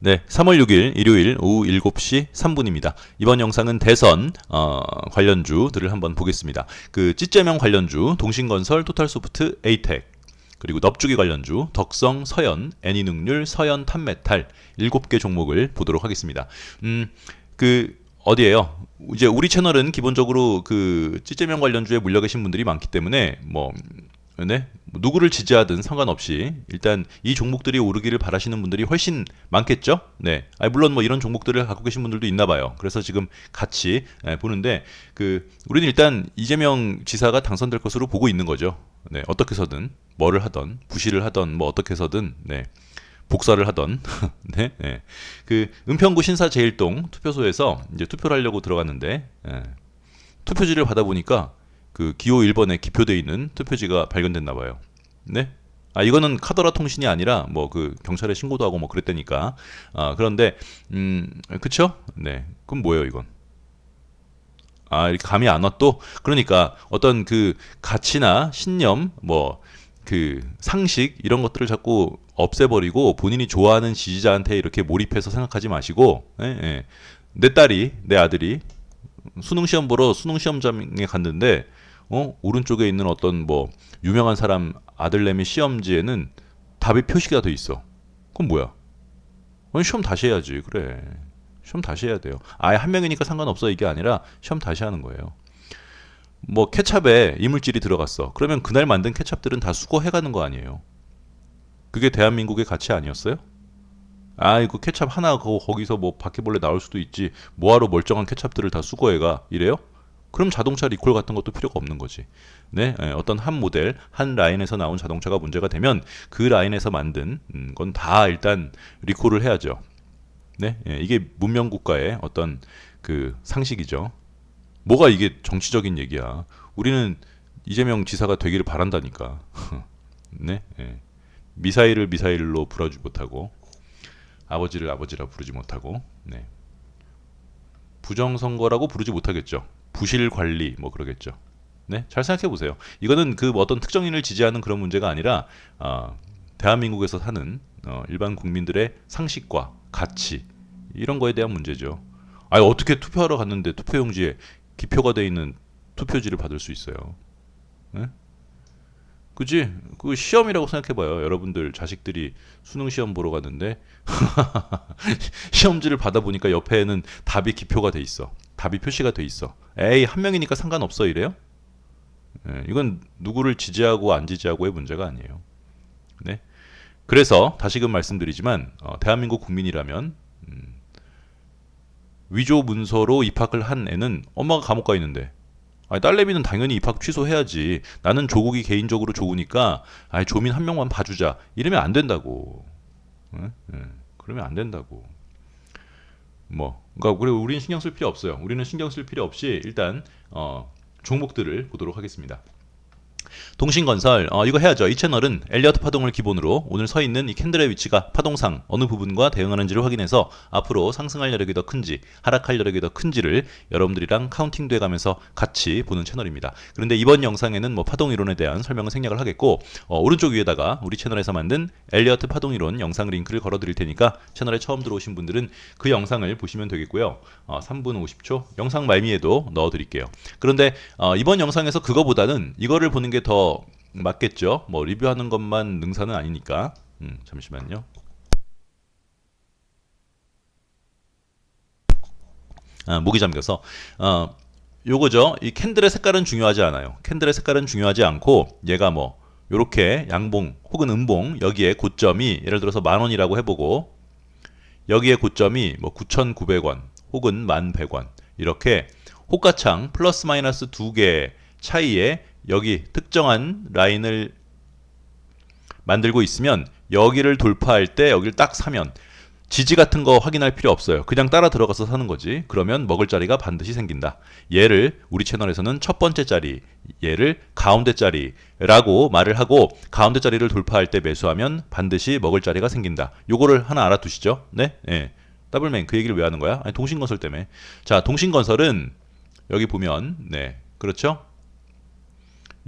네, 3월 6일 일요일 오후 7시 3분입니다. 이번 영상은 대선 어, 관련주들을 한번 보겠습니다. 그 찌제명 관련주 동신건설, 토탈소프트, 에이텍 그리고 넙주기 관련주 덕성, 서현, 애니능률, 서현, 탄메탈 7개 종목을 보도록 하겠습니다. 음, 그 어디에요? 이제 우리 채널은 기본적으로 그 찌제명 관련주에 물려 계신 분들이 많기 때문에 뭐 네? 뭐 누구를 지지하든 상관없이 일단 이 종목들이 오르기를 바라시는 분들이 훨씬 많겠죠. 네. 아 물론 뭐 이런 종목들을 갖고 계신 분들도 있나 봐요. 그래서 지금 같이 예, 보는데 그 우리는 일단 이재명 지사가 당선될 것으로 보고 있는 거죠. 네. 어떻게 해서든 뭐를 하던 부실을 하던 뭐 어떻게 해서든 네. 복사를 하던 네, 네. 그 은평구 신사 제일동 투표소에서 이제 투표를 하려고 들어갔는데 예. 투표지를 받아 보니까 그 기호 1번에 기표돼 있는 투표지가 발견됐나 봐요. 네? 아 이거는 카더라 통신이 아니라 뭐 그 경찰에 신고도 하고 뭐 그랬다니까. 아 그런데 음 그쵸? 네. 그럼 뭐예요 이건? 아 감이 안와또 그러니까 어떤 그 가치나 신념 뭐 그 상식 이런 것들을 자꾸 없애버리고 본인이 좋아하는 지지자한테 이렇게 몰입해서 생각하지 마시고 예, 예. 내 딸이 내 아들이 수능 시험 보러 수능 시험장에 갔는데 어 오른쪽에 있는 어떤 뭐 유명한 사람 아들내미 시험지에는 답이 표시가 돼 있어. 그럼 뭐야? 아니 시험 다시 해야지. 그래. 시험 다시 해야 돼요. 아예 한 명이니까 상관없어 이게 아니라 시험 다시 하는 거예요. 뭐 케찹에 이물질이 들어갔어. 그러면 그날 만든 케찹들은 다 수거해 가는 거 아니에요. 그게 대한민국의 가치 아니었어요? 아 이거 케찹 하나 거기서 뭐 바퀴벌레 나올 수도 있지. 뭐하러 멀쩡한 케찹들을 다 수거해가 이래요? 그럼 자동차 리콜 같은 것도 필요가 없는 거지. 네, 예, 어떤 한 모델, 한 라인에서 나온 자동차가 문제가 되면 그 라인에서 만든 음, 건다 일단 리콜을 해야죠. 네, 예, 이게 문명 국가의 어떤 그 상식이죠. 뭐가 이게 정치적인 얘기야. 우리는 이재명 지사가 되기를 바란다니까. 네, 예. 미사일을 미사일로 부르지 못하고 아버지를 아버지라 부르지 못하고 네. 부정선거라고 부르지 못하겠죠. 부실 관리 뭐 그러겠죠. 네, 잘 생각해 보세요. 이거는 그 어떤 특정인을 지지하는 그런 문제가 아니라 어, 대한민국에서 사는 어, 일반 국민들의 상식과 가치 이런 거에 대한 문제죠. 아 어떻게 투표하러 갔는데 투표용지에 기표가 돼 있는 투표지를 받을 수 있어요? 네? 그지? 그 시험이라고 생각해봐요. 여러분들 자식들이 수능 시험 보러 갔는데 시험지를 받아보니까 옆에는 답이 기표가 돼 있어. 답이 표시가 돼 있어. 에이 한 명이니까 상관없어 이래요? 예, 이건 누구를 지지하고 안 지지하고의 문제가 아니에요. 네. 그래서 다시금 말씀드리지만 어, 대한민국 국민이라면 음, 위조 문서로 입학을 한 애는 엄마가 감옥 가 있는데 아니, 딸내미는 당연히 입학 취소해야지. 나는 조국이 개인적으로 좋으니까 아니, 조민 한 명만 봐주자. 이러면 안 된다고. 응? 응. 그러면 안 된다고. 뭐, 그러니까 우리 우리는 신경 쓸 필요 없어요. 우리는 신경 쓸 필요 없이 일단 어, 종목들을 보도록 하겠습니다. 동신건설 어, 이거 해야죠. 이 채널은 엘리어트 파동을 기본으로 오늘 서 있는 이 캔들의 위치가 파동상 어느 부분과 대응하는지를 확인해서 앞으로 상승할 여력이 더 큰지 하락할 여력이 더 큰지를 여러분들이랑 카운팅돼 가면서 같이 보는 채널입니다. 그런데 이번 영상에는 뭐 파동 이론에 대한 설명을 생략을 하겠고 어, 오른쪽 위에다가 우리 채널에서 만든 엘리어트 파동 이론 영상 링크를 걸어 드릴 테니까 채널에 처음 들어오신 분들은 그 영상을 보시면 되겠고요. 어, 3분 50초 영상 말미에도 넣어 드릴게요. 그런데 어, 이번 영상에서 그거보다는 이거를 보는 게더 맞겠죠. 뭐 리뷰하는 것만 능사는 아니니까. 음, 잠시만요. 아, 목이 잠겨서 어, 요거죠. 이 캔들의 색깔은 중요하지 않아요. 캔들의 색깔은 중요하지 않고 얘가 뭐 요렇게 양봉 혹은 음봉 여기에 고점이 예를 들어서 만 원이라고 해보고 여기에 고점이 뭐 9,900원 혹은 1,100원 이렇게 호가창 플러스 마이너스 두 개 차이에 여기 특정한 라인을 만들고 있으면 여기를 돌파할 때 여기를 딱 사면 지지 같은 거 확인할 필요 없어요. 그냥 따라 들어가서 사는 거지. 그러면 먹을 자리가 반드시 생긴다. 얘를 우리 채널에서는 첫 번째 자리, 얘를 가운데 자리라고 말을 하고 가운데 자리를 돌파할 때 매수하면 반드시 먹을 자리가 생긴다. 요거를 하나 알아두시죠. 네? 예. 더블맨 그 얘기를 왜 하는 거야? 아니 동신건설 때문에. 자, 동신건설은 여기 보면 네. 그렇죠?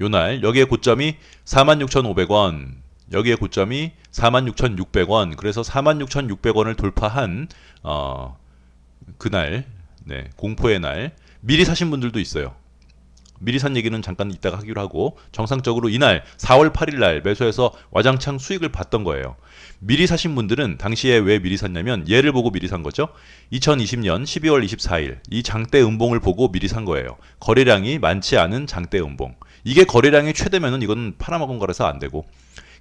요날 여기에 고점이 46,500원 여기에 고점이 46,600원. 그래서 46,600원을 돌파한 어 그날 네, 공포의 날 미리 사신 분들도 있어요. 미리 산 얘기는 잠깐 이따가 하기로 하고 정상적으로 이날 4월 8일 날 매수해서 와장창 수익을 봤던 거예요. 미리 사신 분들은 당시에 왜 미리 샀냐면 얘를 보고 미리 산 거죠. 2020년 12월 24일 이 장대 음봉을 보고 미리 산 거예요. 거래량이 많지 않은 장대 음봉. 이게 거래량이 최대면은 이건 팔아먹은 거라서 안 되고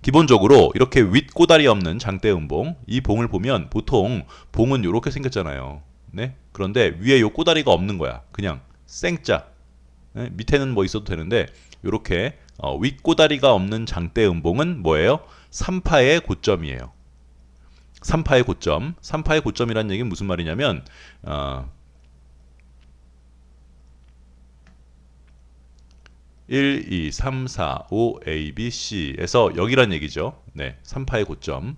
기본적으로 이렇게 윗 꼬다리 없는 장대 음봉 이 봉을 보면 보통 봉은 이렇게 생겼잖아요. 네? 그런데 위에 요 꼬다리가 없는 거야. 그냥 생짜. 네? 밑에는 뭐 있어도 되는데 이렇게 어, 윗꼬다리가 없는 장대 음봉은 뭐예요? 3파의 고점이에요. 3파의 고점. 3파의 고점이란 얘기는 무슨 말이냐면 어, 1, 2, 3, 4, 5, A, B, C에서 여기란 얘기죠. 네, 3파의 고점.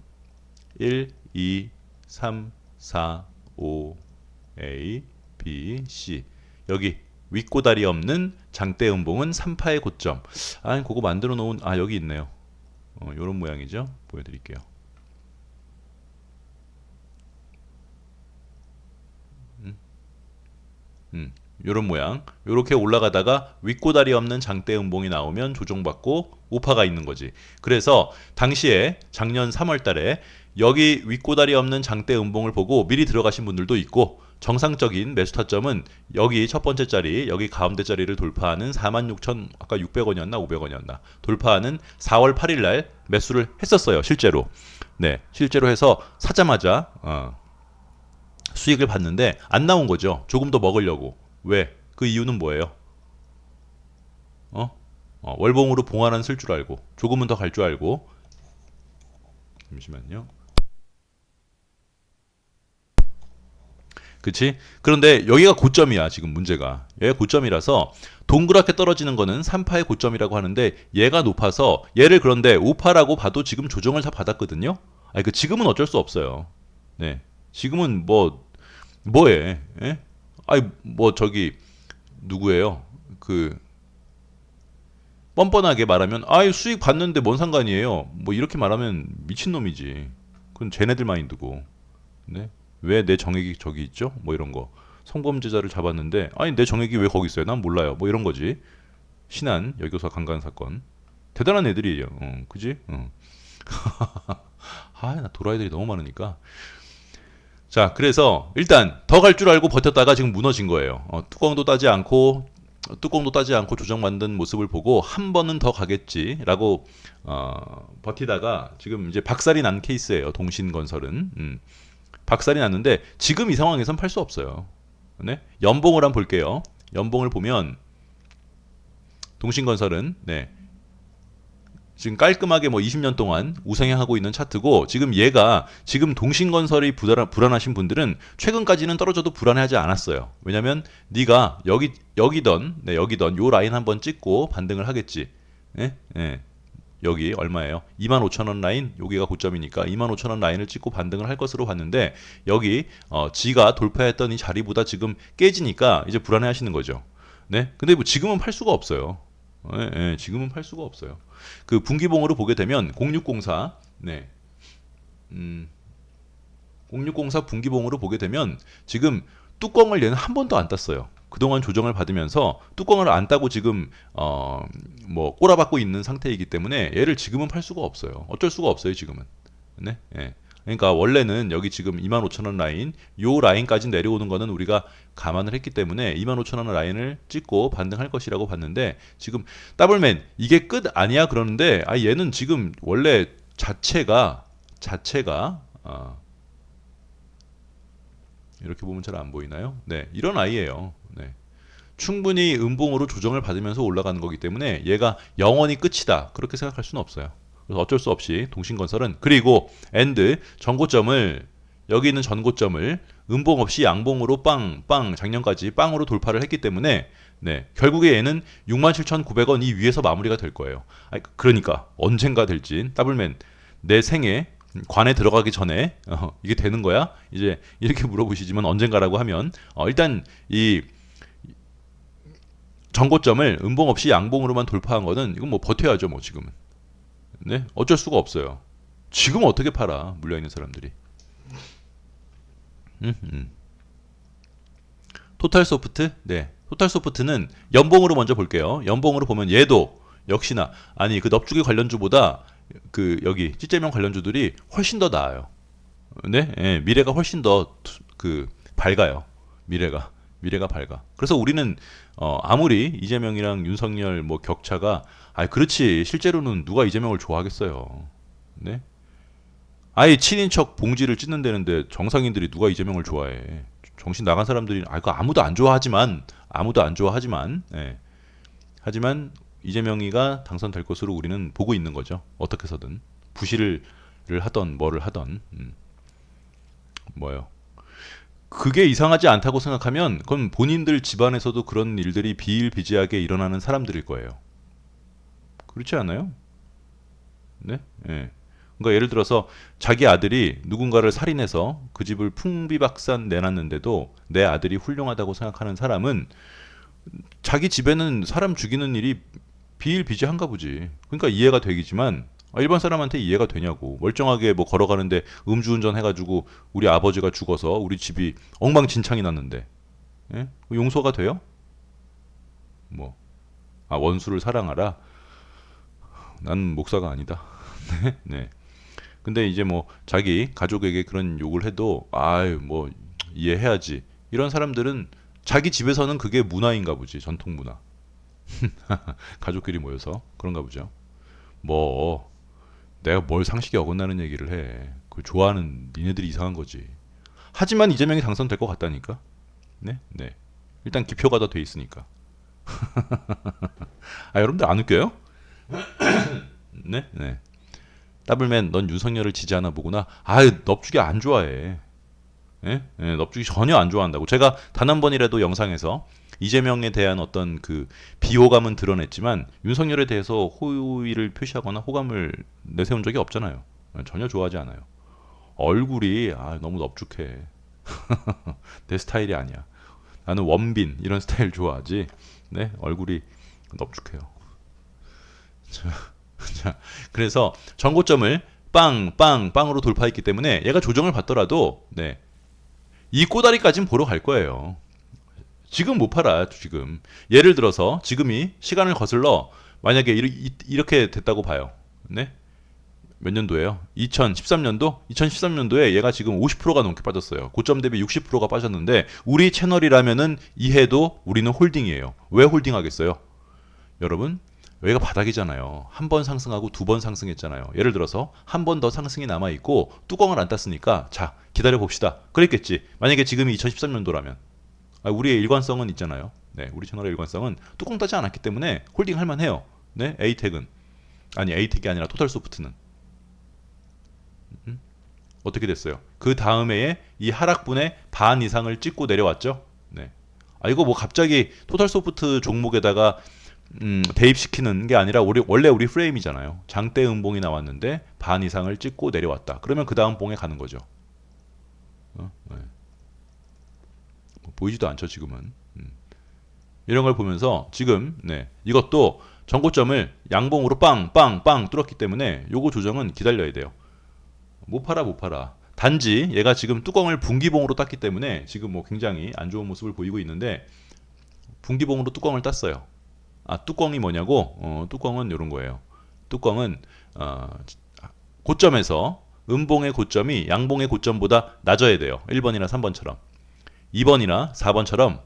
1, 2, 3, 4, 5, A, B, C. 여기 윗고다리 없는 장대 음봉은 3파의 고점. 아, 그거 만들어 놓은 아, 여기 있네요. 어, 요런 모양이죠. 보여 드릴게요. 음. 음. 요런 모양. 요렇게 올라가다가 윗고다리 없는 장대 음봉이 나오면 조정받고 우파가 있는 거지. 그래서 당시에 작년 3월 달에 여기 윗고다리 없는 장대 음봉을 보고 미리 들어가신 분들도 있고 정상적인 매수 타점은 여기 첫 번째 자리, 여기 가운데 자리를 돌파하는 46,000 아까 600원이었나 500원이었나 돌파하는 4월 8일 날 매수를 했었어요. 실제로. 네, 실제로 해서 사자마자 어, 수익을 봤는데 안 나온 거죠. 조금 더 먹으려고. 왜? 그 이유는 뭐예요? 어? 어 월봉으로 봉화는 쓸 줄 알고 조금은 더 갈 줄 알고 잠시만요. 그치? 그런데 여기가 고점이야, 지금 문제가. 얘가 고점이라서 동그랗게 떨어지는 거는 3파의 고점이라고 하는데 얘가 높아서 얘를 그런데 5파라고 봐도 지금 조정을 다 받았거든요? 아니, 그 지금은 어쩔 수 없어요. 네. 지금은 뭐, 뭐해? 예? 아니, 뭐 저기, 누구예요? 그, 뻔뻔하게 말하면, 아이, 수익 받는데 뭔 상관이에요? 뭐 이렇게 말하면 미친 놈이지. 그건 쟤네들 마인드고. 네? 왜 내 정액이 저기 있죠? 뭐 이런 거. 성범죄자를 잡았는데 아니 내 정액이 왜 거기 있어요? 난 몰라요. 뭐 이런 거지. 신한 여교사 강간 사건. 대단한 애들이에요. 어, 그지? 어. 아, 나 도라이들이 너무 많으니까. 자, 그래서 일단 더 갈 줄 알고 버텼다가 지금 무너진 거예요. 어, 뚜껑도 따지 않고 뚜껑도 따지 않고 조정 만든 모습을 보고 한 번은 더 가겠지라고 어, 버티다가 지금 이제 박살이 난 케이스예요. 동신건설은. 음. 박살이 났는데 지금 이 상황에선 팔 수 없어요. 네? 연봉을 한번 볼게요. 연봉을 보면 동신건설은 네. 지금 깔끔하게 뭐 20년 동안 우상향하고 있는 차트고 지금 얘가 지금 동신건설이 불안, 불안하 신 분들은 최근까지는 떨어져도 불안해하지 않았어요. 왜냐면 네가 여기 여기던 네, 여기던 요 라인 한번 찍고 반등을 하겠지. 예? 예. 여기 얼마예요? 25,000원 라인 여기가 고점이니까 25,000원 라인을 찍고 반등을 할 것으로 봤는데 여기 어, 지가 돌파했던 이 자리보다 지금 깨지니까 이제 불안해 하시는 거죠. 네. 근데 뭐 지금은 팔 수가 없어요. 예, 예, 지금은 팔 수가 없어요. 그 분기봉으로 보게 되면 0604 네. 음 0604 분기봉으로 보게 되면 지금 뚜껑을 얘는 한 번도 안 땄어요. 그동안 조정을 받으면서 뚜껑을 안 따고 지금 어 뭐 꼬라박고 있는 상태이기 때문에 얘를 지금은 팔 수가 없어요. 어쩔 수가 없어요, 지금은. 네. 예. 그러니까 원래는 여기 지금 25,000원 라인 요 라인까지 내려오는 거는 우리가 감안을 했기 때문에 25,000원 라인을 찍고 반등할 것이라고 봤는데 지금 더블맨 이게 끝 아니야 그러는데 아 얘는 지금 원래 자체가 자체가 어 이렇게 보면 잘 안 보이나요? 네, 이런 아이예요. 네. 충분히 음봉으로 조정을 받으면서 올라가는 거기 때문에 얘가 영원히 끝이다. 그렇게 생각할 수는 없어요. 그래서 어쩔 수 없이 동신건설은 그리고 엔드 전고점을 여기 있는 전고점을 음봉 없이 양봉으로 빵, 빵, 작년까지 빵으로 돌파를 했기 때문에 네, 결국에 얘는 67,900원 이 위에서 마무리가 될 거예요. 아니, 그러니까 언젠가 될진 더블맨 내 생에 관에 들어가기 전에 어, 이게 되는 거야? 이제 이렇게 물어보시지만 언젠가라고 하면 어, 일단 이 정고점을 음봉 없이 양봉으로만 돌파한 거는 이건 뭐 버텨야죠 뭐 지금은 네, 어쩔 수가 없어요. 지금 어떻게 팔아 물려 있는 사람들이? 음, 음. 토탈 소프트, 네, 토탈 소프트는 연봉으로 먼저 볼게요. 연봉으로 보면 얘도 역시나 아니 그 넙죽이 관련주보다 그 여기 찌제명 관련주들이 훨씬 더 나아요. 네, 예, 미래가 훨씬 더 그 밝아요. 미래가 미래가 밝아. 그래서 우리는 어, 아무리 이재명이랑 윤석열 뭐 격차가 아 그렇지 실제로는 누가 이재명을 좋아하겠어요. 네. 아예 친인척 봉지를 찢는다는데 정상인들이 누가 이재명을 좋아해? 정신 나간 사람들이 아그 아무도 안 좋아하지만 아무도 안 좋아하지만 예. 하지만 이재명이가 당선될 것으로 우리는 보고 있는 거죠. 어떻게 해서든 부실을 하던 뭐를 하던 음. 뭐요? 그게 이상하지 않다고 생각하면 그건 본인들 집안에서도 그런 일들이 비일비재하게 일어나는 사람들일 거예요. 그렇지 않아요? 네? 예. 그러니까 예를 들어서 자기 아들이 누군가를 살인해서 그 집을 풍비박산 내놨는데도 내 아들이 훌륭하다고 생각하는 사람은 자기 집에는 사람 죽이는 일이 비일비재한가 보지. 그러니까 이해가 되기지만 아, 일반 사람한테 이해가 되냐고 멀쩡하게 뭐 걸어가는데 음주운전 해가지고 우리 아버지가 죽어서 우리 집이 엉망진창이 났는데 예? 용서가 돼요? 뭐 아 원수를 사랑하라. 난 목사가 아니다. 네, 네. 근데 이제 뭐 자기 가족에게 그런 욕을 해도 아유 뭐 이해해야지. 이런 사람들은 자기 집에서는 그게 문화인가 보지 전통 문화. 가족끼리 모여서 그런가 보죠. 뭐 내가 뭘 상식에 어긋나는 얘기를 해. 그 좋아하는 니네들이 이상한 거지. 하지만 이재명이 당선될 것 같다니까. 네, 네. 일단 기표가 더돼 있으니까. 아 여러분들 안 웃겨요? 네, 네. 더블맨, 넌 윤석열을 지지하나 보구나. 아유, 넙죽이 안 좋아해. 예? 예, 넙죽이 전혀 안 좋아한다고. 제가 단 한 번이라도 영상에서 이재명에 대한 어떤 그 비호감은 드러냈지만 윤석열에 대해서 호의를 표시하거나 호감을 내세운 적이 없잖아요. 전혀 좋아하지 않아요. 얼굴이 아, 너무 넙죽해. 내 스타일이 아니야. 나는 원빈 이런 스타일 좋아하지. 네, 얼굴이 넙죽해요. 자, 자, 그래서 전고점을 빵, 빵, 빵으로 돌파했기 때문에 얘가 조정을 받더라도 네, 이 꼬다리까지는 보러 갈 거예요. 지금 못 팔아 지금 예를 들어서 지금이 시간을 거슬러 만약에 이렇게 됐다고 봐요. 네? 몇 년도예요? 2013년도? 2013년도에 얘가 지금 50%가 넘게 빠졌어요. 고점 대비 60%가 빠졌는데 우리 채널이라면은 이해도 우리는 홀딩이에요. 왜 홀딩하겠어요? 여러분, 여기가 바닥이잖아요. 한 번 상승하고 두 번 상승했잖아요. 예를 들어서 한 번 더 상승이 남아 있고 뚜껑을 안 땄으니까 자 기다려 봅시다. 그랬겠지. 만약에 지금이 2013년도라면 아, 우리의 일관성은 있잖아요. 네, 우리 채널의 일관성은 뚜껑 따지 않았기 때문에 홀딩 할 만해요. 네, 에이텍은 아니 에이텍이 아니라 토탈 소프트는 음? 어떻게 됐어요? 그 다음에 이 하락분의 반 이상을 찍고 내려왔죠. 네. 아 이거 뭐 갑자기 토탈 소프트 종목에다가 음, 대입시키는 게 아니라 우리 원래 우리 프레임이잖아요. 장대 음봉이 나왔는데 반 이상을 찍고 내려왔다. 그러면 그 다음 봉에 가는 거죠. 어? 네. 보이지도 않죠 지금은. 음. 이런 걸 보면서 지금 네 이것도 전고점을 양봉으로 빵빵빵 뚫었기 때문에 요거 조정은 기다려야 돼요. 못 팔아 못 팔아. 단지 얘가 지금 뚜껑을 분기봉으로 땄기 때문에 지금 뭐 굉장히 안 좋은 모습을 보이고 있는데 분기봉으로 뚜껑을 땄어요. 아 뚜껑이 뭐냐고? 어, 뚜껑은 이런 거예요. 뚜껑은 어, 고점에서 음봉의 고점이 양봉의 고점보다 낮아야 돼요. 1번이나 3번처럼 2번이나 4번처럼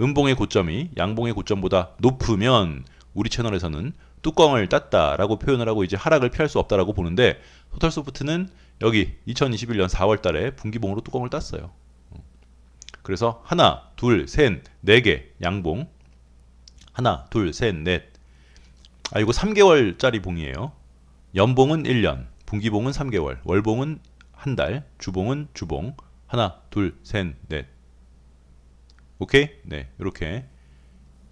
음봉의 고점이 양봉의 고점보다 높으면 우리 채널에서는 뚜껑을 땄다라고 표현을 하고 이제 하락을 피할 수 없다라고 보는데 토탈소프트는 여기 2021년 4월 달에 분기봉으로 뚜껑을 땄어요. 그래서 하나, 둘, 셋, 네 개 양봉. 하나, 둘, 셋, 넷. 아 이거 3개월짜리 봉이에요. 연봉은 1년, 분기봉은 3개월, 월봉은 한 달, 주봉은 주봉. 하나, 둘, 셋, 넷. 오케이? 네, 이렇게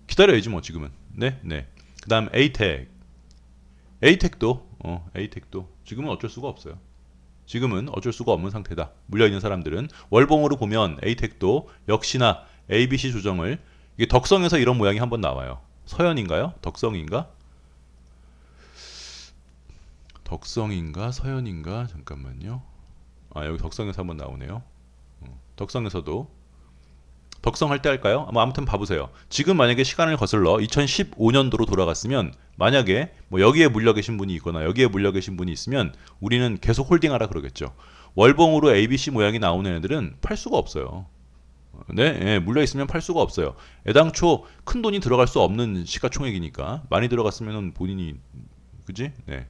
기다려야지 뭐 지금은. 네, 네. 그다음 에이텍. 에이텍도 어, 에이텍도 지금은 어쩔 수가 없어요. 지금은 어쩔 수가 없는 상태다. 물려 있는 사람들은 월봉으로 보면 에이텍도 역시나 ABC 조정을 이게 덕성에서 이런 모양이 한번 나와요. 서현인가요? 덕성인가? 덕성인가 서현인가 잠깐만요. 아 여기 덕성에서 한번 나오네요. 어, 덕성에서도 덕성 할 때 할까요? 뭐 아무튼 봐보세요. 지금 만약에 시간을 거슬러 2015년도로 돌아갔으면 만약에 뭐 여기에 물려 계신 분이 있거나 여기에 물려 계신 분이 있으면 우리는 계속 홀딩하라 그러겠죠. 월봉으로 ABC 모양이 나오는 애들은 팔 수가 없어요. 네, 예, 물려 있으면 팔 수가 없어요. 애당초 큰 돈이 들어갈 수 없는 시가총액이니까 많이 들어갔으면 본인이 그지? 네.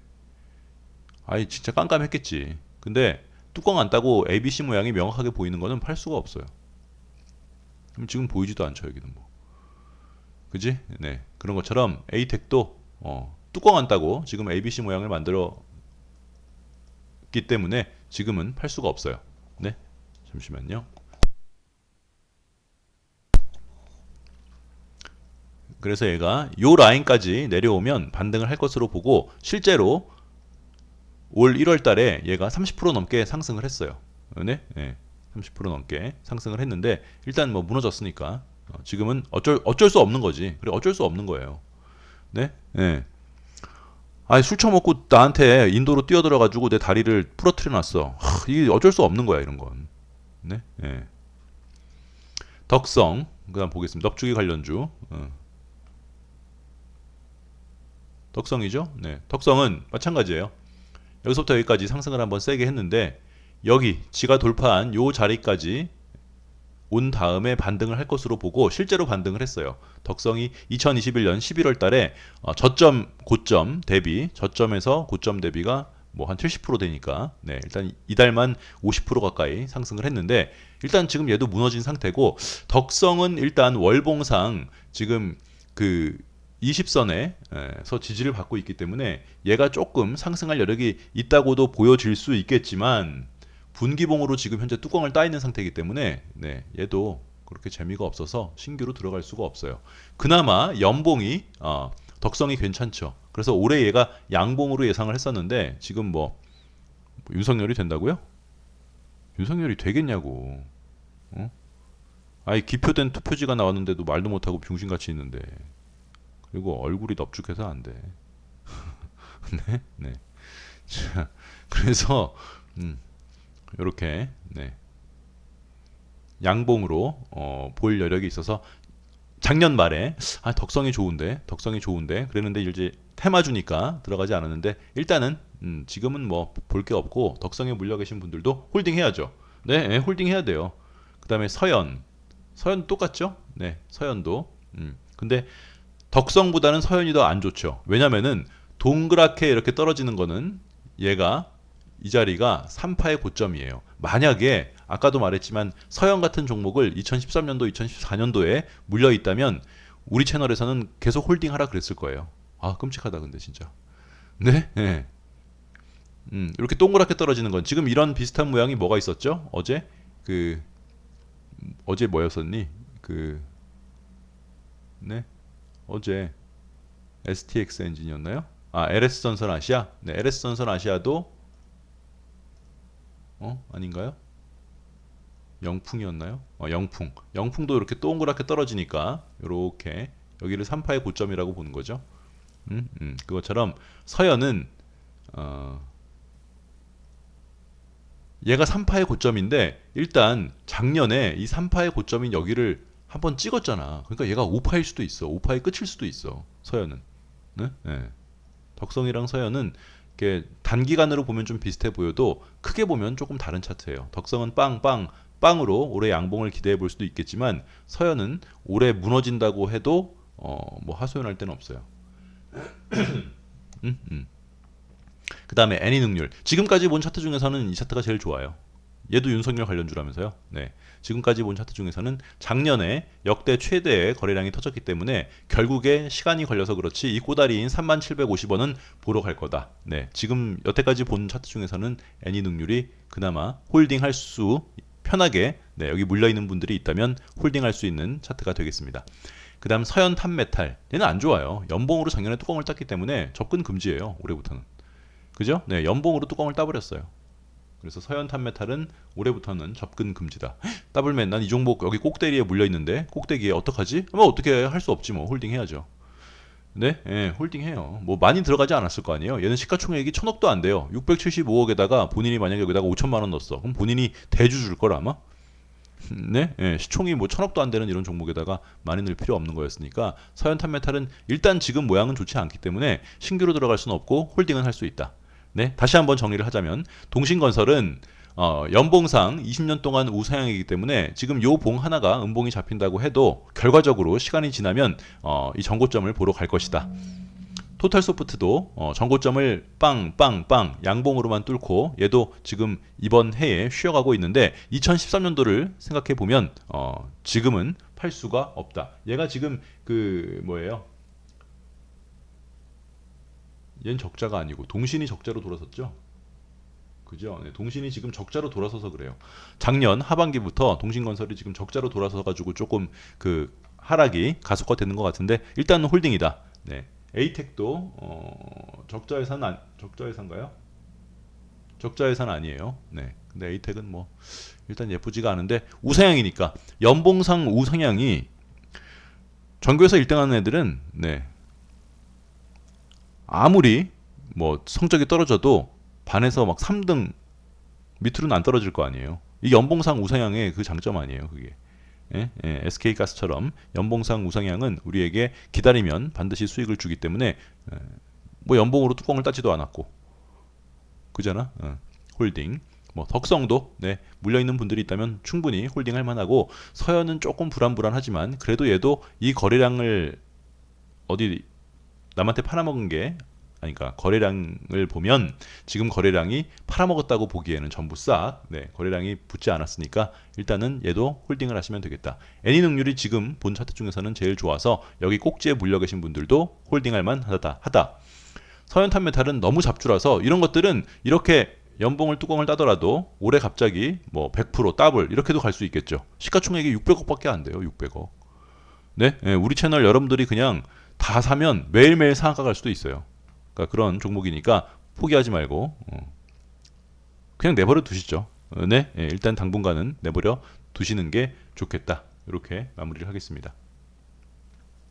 아이 진짜 깜깜했겠지. 근데 뚜껑 안 따고 ABC 모양이 명확하게 보이는 거는 팔 수가 없어요. 그럼 지금 보이지도 않죠 여기는 뭐. 그지? 네. 그런 것처럼 에이텍도 어, 뚜껑 안 따고 지금 ABC 모양을 만들었기 때문에 지금은 팔 수가 없어요. 네. 잠시만요. 그래서 얘가 요 라인까지 내려오면 반등을 할 것으로 보고 실제로 올 1월 달에 얘가 30% 넘게 상승을 했어요. 네? 네. 30% 넘게 상승을 했는데 일단 뭐 무너졌으니까 어, 지금은 어쩔 어쩔 수 없는 거지. 그래 어쩔 수 없는 거예요. 네? 네. 아니 술 처먹고 나한테 인도로 뛰어들어 가지고 내 다리를 부러뜨려 놨어. 하, 이게 어쩔 수 없는 거야, 이런 건. 네? 네. 덕성 그다음 보겠습니다. 넙주기 관련주. 어. 덕성이죠? 네. 덕성은 마찬가지예요. 여기서부터 여기까지 상승을 한번 세게 했는데 여기 지가 돌파한 요 자리까지 온 다음에 반등을 할 것으로 보고 실제로 반등을 했어요. 덕성이 2021년 11월 달에 어, 저점 고점 대비 저점에서 고점 대비가 뭐 한 70% 되니까 네, 일단 이달만 50% 가까이 상승을 했는데 일단 지금 얘도 무너진 상태고 덕성은 일단 월봉상 지금 그 20선에서 지지를 받고 있기 때문에 얘가 조금 상승할 여력이 있다고도 보여질 수 있겠지만 분기봉으로 지금 현재 뚜껑을 따 있는 상태이기 때문에 네, 얘도 그렇게 재미가 없어서 신규로 들어갈 수가 없어요. 그나마 연봉이 어, 덕성이 괜찮죠. 그래서 올해 얘가 양봉으로 예상을 했었는데 지금 뭐, 뭐 윤석열이 된다고요? 윤석열이 되겠냐고. 어? 아니 기표된 투표지가 나왔는데도 말도 못하고 병신같이 있는데 그리고 얼굴이 넙죽해서 안 돼. 네, 네. 자, 그래서 음, 이렇게 네. 양봉으로 어, 볼 여력이 있어서 작년 말에 아 덕성이 좋은데 덕성이 좋은데 그랬는데 이제 테마 주니까 들어가지 않았는데 일단은 음, 지금은 뭐 볼 게 없고 덕성에 물려 계신 분들도 홀딩 해야죠. 네, 네 홀딩 해야 돼요. 그다음에 서연 서연 똑같죠? 네, 서연도 음. 근데 덕성보다는 서연이 더 안 좋죠. 왜냐면은 동그랗게 이렇게 떨어지는 거는 얘가 이 자리가 3파의 고점이에요. 만약에 아까도 말했지만 서현 같은 종목을 2013년도, 2014년도에 물려 있다면 우리 채널에서는 계속 홀딩하라 그랬을 거예요. 아 끔찍하다 근데 진짜. 네. 네. 음, 이렇게 동그랗게 떨어지는 건 지금 이런 비슷한 모양이 뭐가 있었죠? 어제 그 어제 뭐였었니? 그 네. 어제 STX 엔진이었나요? 아, LS 전선 아시아? 네, LS 전선 아시아도 어? 아닌가요? 영풍이었나요? 어, 영풍. 영풍도 이렇게 동그랗게 떨어지니까 이렇게 여기를 3파의 고점이라고 보는 거죠. 음, 음. 그것처럼 서연은 어, 얘가 3파의 고점인데 일단 작년에 이 3파의 고점인 여기를 한번 찍었잖아. 그러니까 얘가 5파일 수도 있어. 5파의 끝일 수도 있어. 서연은. 네? 네. 덕성이랑 서연은 단기간으로 보면 좀 비슷해 보여도 크게 보면 조금 다른 차트예요. 덕성은 빵빵 빵으로 올해 양봉을 기대해 볼 수도 있겠지만 서연은 올해 무너진다고 해도 어 뭐 하소연할 데는 없어요. 음, 음. 그 다음에 애니 능률. 지금까지 본 차트 중에서는 이 차트가 제일 좋아요. 얘도 윤석열 관련주라면서요. 네. 지금까지 본 차트 중에서는 작년에 역대 최대의 거래량이 터졌기 때문에 결국에 시간이 걸려서 그렇지 이 꼬다리인 3750원은 보러 갈 거다. 네. 지금 여태까지 본 차트 중에서는 애니 능률이 그나마 홀딩 할 수 편하게 네, 여기 물려 있는 분들이 있다면 홀딩 할 수 있는 차트가 되겠습니다. 그다음 서현 탑메탈 얘는 안 좋아요. 연봉으로 작년에 뚜껑을 땄기 때문에 접근 금지예요. 올해부터는. 그죠? 네, 연봉으로 뚜껑을 따버렸어요. 그래서 서현 탑메탈은 올해부터는 접근 금지다. 더블맨 난 이 종목 여기 꼭대기에 물려 있는데 꼭대기에 어떡하지? 뭐 어떻게 할 수 없지 뭐 홀딩 해야죠. 네, 예, 홀딩 해요. 뭐 많이 들어가지 않았을 거 아니에요. 얘는 시가총액이 천억도 안 돼요. 675억에다가 본인이 만약에 여기다가 5천만 원 넣었어. 그럼 본인이 대주 줄 걸 아마. 네, 예, 시총이 뭐 천억도 안 되는 이런 종목에다가 많이 넣을 필요 없는 거였으니까 서현탄 메탈은 일단 지금 모양은 좋지 않기 때문에 신규로 들어갈 수는 없고 홀딩은 할 수 있다. 네, 다시 한번 정리를 하자면 동신건설은 어, 연봉상 20년 동안 우상향이기 때문에 지금 요 봉 하나가 음봉이 잡힌다고 해도 결과적으로 시간이 지나면 어, 이 전고점을 보러 갈 것이다. 토탈 소프트도 어, 전고점을 빵빵빵 양봉으로만 뚫고 얘도 지금 이번 해에 쉬어가고 있는데 2013년도를 생각해 보면 어, 지금은 팔 수가 없다. 얘가 지금 그 뭐예요? 얘는 적자가 아니고 동신이 적자로 돌아섰죠. 그죠? 네, 동신이 지금 적자로 돌아서서 그래요. 작년 하반기부터 동신건설이 지금 적자로 돌아서 가지고 조금 그 하락이 가속화되는 것 같은데 일단 은 홀딩이다. 네. 에이텍도 어, 적자 예산 안 적자 예산가요? 적자 예산 아니에요. 네. 근데 에이텍은 뭐 일단 예쁘지가 않은데 우상향이니까 연봉상 우상향이 전교에서 1등하는 애들은 네. 아무리 뭐 성적이 떨어져도 반에서 막 3등 밑으로는 안 떨어질 거 아니에요. 이 연봉상 우상향의 그 장점 아니에요, 그게. 예? 예, SK 가스처럼 연봉상 우상향은 우리에게 기다리면 반드시 수익을 주기 때문에 예, 뭐 연봉으로 뚜껑을 따지도 않았고 그잖아. 어, 홀딩. 뭐 덕성도 네, 물려 있는 분들이 있다면 충분히 홀딩할 만하고 서현은 조금 불안불안하지만 그래도 얘도 이 거래량을 어디 남한테 팔아먹은 게 그러니까 거래량을 보면 지금 거래량이 팔아먹었다고 보기에는 전부 싹 네, 거래량이 붙지 않았으니까 일단은 얘도 홀딩을 하시면 되겠다. 애니 능률이 지금 본 차트 중에서는 제일 좋아서 여기 꼭지에 물려 계신 분들도 홀딩할 만하다. 하다. 서현탄 메탈은 너무 잡주라서 이런 것들은 이렇게 연봉을 뚜껑을 따더라도 올해 갑자기 뭐 100% 더블 이렇게도 갈 수 있겠죠. 시가총액이 600억밖에 안 돼요. 600억. 네, 예, 우리 채널 여러분들이 그냥 다 사면 매일매일 상한가 갈 수도 있어요. 그러니까 그런 종목이니까 포기하지 말고 어, 그냥 내버려 두시죠. 어, 네, 예, 일단 당분간은 내버려 두시는 게 좋겠다. 이렇게 마무리를 하겠습니다.